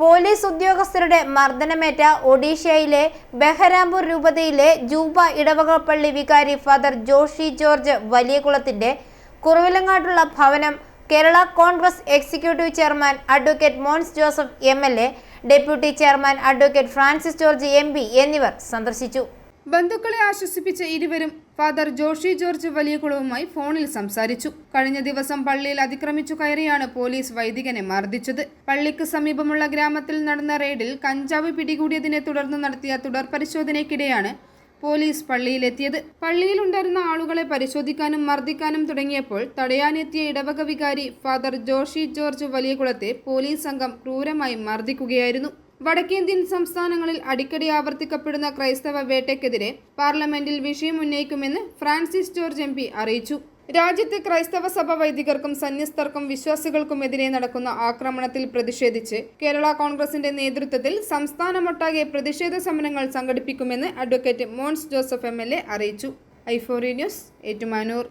Police ഉദ്യോഗസ്ഥരുടെ മർദ്ദനമേറ്റ ഒഡീഷയിലെ ബഹരാംപൂർ രൂപതയിലെ ജൂബ ഇടവകപ്പള്ളി വികാരി ഫാദർ ജോഷി ജോർജ് വലിയകുളത്തിന്റെ കുറവിലങ്ങാട്ടുള്ള ഭവനം Kerala Congress executive chairman advocate Mons Joseph M deputy chairman advocate Francis George M എന്നിവർ സന്ദർശിച്ചു. ബന്ധുക്കളെ ആശ്വസിപ്പിച്ച ഇരുവരും ഫാദർ ജോഷി ജോർജ് വലിയകുളവുമായി ഫോണിൽ സംസാരിച്ചു. കഴിഞ്ഞ ദിവസം പള്ളിയിൽ അതിക്രമിച്ചു കയറിയാണ് പോലീസ് വൈദികനെ മർദ്ദിച്ചത്. പള്ളിക്ക് സമീപമുള്ള ഗ്രാമത്തിൽ നടന്ന റെയ്ഡിൽ കഞ്ചാവ് പിടികൂടിയതിനെ തുടർന്ന് നടത്തിയ തുടർ പരിശോധനയ്ക്കിടെയാണ് പോലീസ് പള്ളിയിലെത്തിയത്. പള്ളിയിലുണ്ടായിരുന്ന ആളുകളെ പരിശോധിക്കാനും മർദ്ദിക്കാനും തുടങ്ങിയപ്പോൾ തടയാനെത്തിയ ഇടവക വികാരി ഫാദർ ജോഷി ജോർജ് വലിയകുളത്തെ പോലീസ് സംഘം ക്രൂരമായി മർദ്ദിക്കുകയായിരുന്നു. വടക്കേന്ത്യൻ സംസ്ഥാനങ്ങളിൽ അടിക്കടി ആവർത്തിക്കപ്പെടുന്ന ക്രൈസ്തവ വേട്ടയ്ക്കെതിരെ പാർലമെന്റിൽ വിഷയം ഉന്നയിക്കുമെന്ന് ഫ്രാൻസിസ് ജോർജ് എം അറിയിച്ചു. രാജ്യത്തെ ക്രൈസ്തവ സഭ വൈദികർക്കും സന്യസ്തർക്കും വിശ്വാസികൾക്കുമെതിരെ നടക്കുന്ന ആക്രമണത്തിൽ പ്രതിഷേധിച്ച് കേരള കോൺഗ്രസിന്റെ നേതൃത്വത്തിൽ സംസ്ഥാനമൊട്ടാകെ പ്രതിഷേധ സമരങ്ങൾ സംഘടിപ്പിക്കുമെന്ന് അഡ്വക്കേറ്റ് മോൺസ് ജോസഫ് എം അറിയിച്ചു. ഐഫോറി ന്യൂസ് ഏറ്റുമാനൂർ.